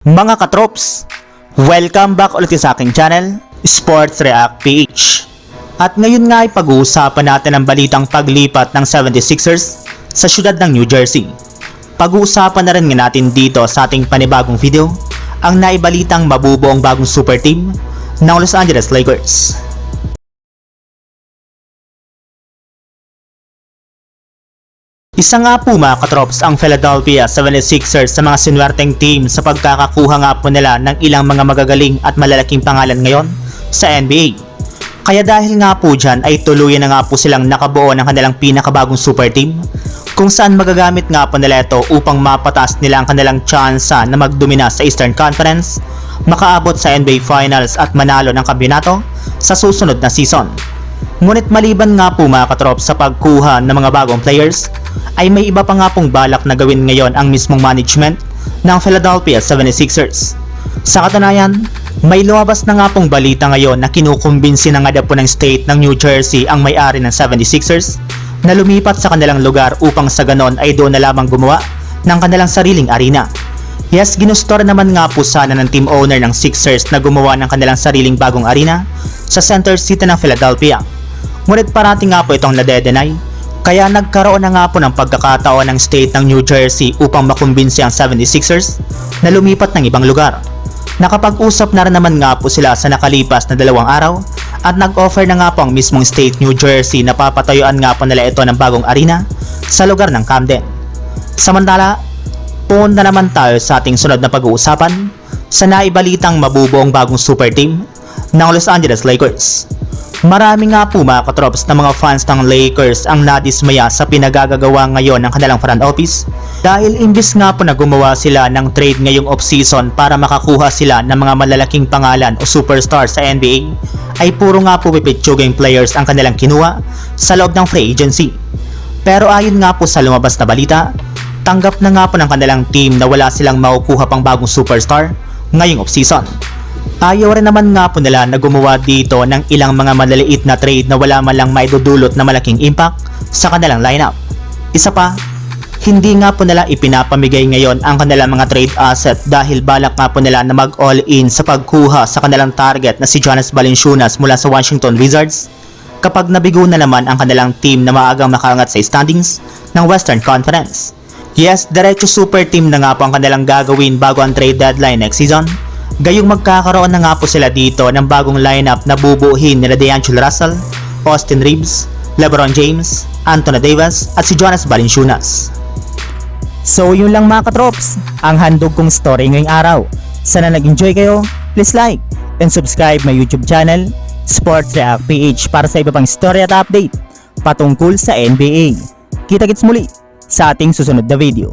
Mga katrops, welcome back ulit sa aking channel, Sports React PH. At ngayon nga ay pag-uusapan natin ang balitang paglipat ng 76ers sa syudad ng New Jersey. Pag-uusapan na rin nga natin dito sa ating panibagong video ang naibalitang mabubuo ang bagong super team ng Los Angeles Lakers. Isa nga po mga katrops ang Philadelphia 76ers sa mga sinwerteng team sa pagkakakuha nga po nila ng ilang mga magagaling at malalaking pangalan ngayon sa NBA. Kaya dahil nga po dyan ay tuluyan na nga po silang nakabuo ng kanilang pinakabagong super team kung saan magagamit nga po nila ito upang mapataas nila ang kanilang tsansa na magdomina sa Eastern Conference, makaabot sa NBA Finals at manalo ng kampiyonato sa susunod na season. Ngunit maliban nga po mga katrop sa pagkuha ng mga bagong players, ay may iba pa nga pong balak na gawin ngayon ang mismong management ng Philadelphia 76ers. Sa katunayan, may lumabas na nga pong balita ngayon na kinukumbinsi na nga po ng state ng New Jersey ang may-ari ng 76ers na lumipat sa kanilang lugar upang sa ganon ay doon na lamang gumawa ng kanilang sariling arena. Yes, ginusto rin naman nga po sana ng team owner ng Sixers na gumawa ng kanilang sariling bagong arena sa center city ng Philadelphia. Ngunit parating nga po itong nadedenay, kaya nagkaroon na nga po ng pagkakataon ng state ng New Jersey upang makumbinsi ang 76ers na lumipat ng ibang lugar. Nakapag-usap na rin naman nga po sila sa nakalipas na dalawang araw at nag-offer na nga po ang mismong state New Jersey na papatayuan nga po nila ito ng bagong arena sa lugar ng Camden. Samantala, punta naman tayo sa ating sunod na pag-uusapan sa naibalitang mabubuong bagong super team ng Los Angeles Lakers. Marami nga po mga katrops na mga fans ng Lakers ang nadismaya sa pinagagagawa ngayon ng kanilang front office dahil imbis nga po na gumawa sila ng trade ngayong off-season para makakuha sila ng mga malalaking pangalan o superstar sa NBA ay puro nga po pipitsuging players ang kanilang kinuha sa loob ng free agency. Pero ayon nga po sa lumabas na balita, tanggap na nga po ng kanilang team na wala silang makukuha pang bagong superstar ngayong off-season. Ayaw rin naman nga po nila na gumawa dito ng ilang mga malaliit na trade na wala man lang maidudulot na malaking impact sa kanilang lineup. Isa pa, hindi nga po nila ipinapamigay ngayon ang kanilang mga trade asset dahil balak nga po nila na mag all in sa pagkuha sa kanilang target na si Jonas Valanciunas mula sa Washington Wizards kapag nabigo na naman ang kanilang team na maagang makaangat sa standings ng Western Conference. Yes, diretso super team na nga po ang kanilang gagawin bago ang trade deadline next season. Gayong magkakaroon na nga po sila dito ng bagong lineup na bubuuhin nila D'Angelo Russell, Austin Reeves, LeBron James, Anthony Davis at si Jonas Valanciunas. So yun lang mga katrops, ang handog kong story ngayong araw. Sana nag-enjoy kayo, please like and subscribe my YouTube channel, Sports React PH para sa iba pang story at update patungkol sa NBA. Kita-kits muli sa ating susunod na video.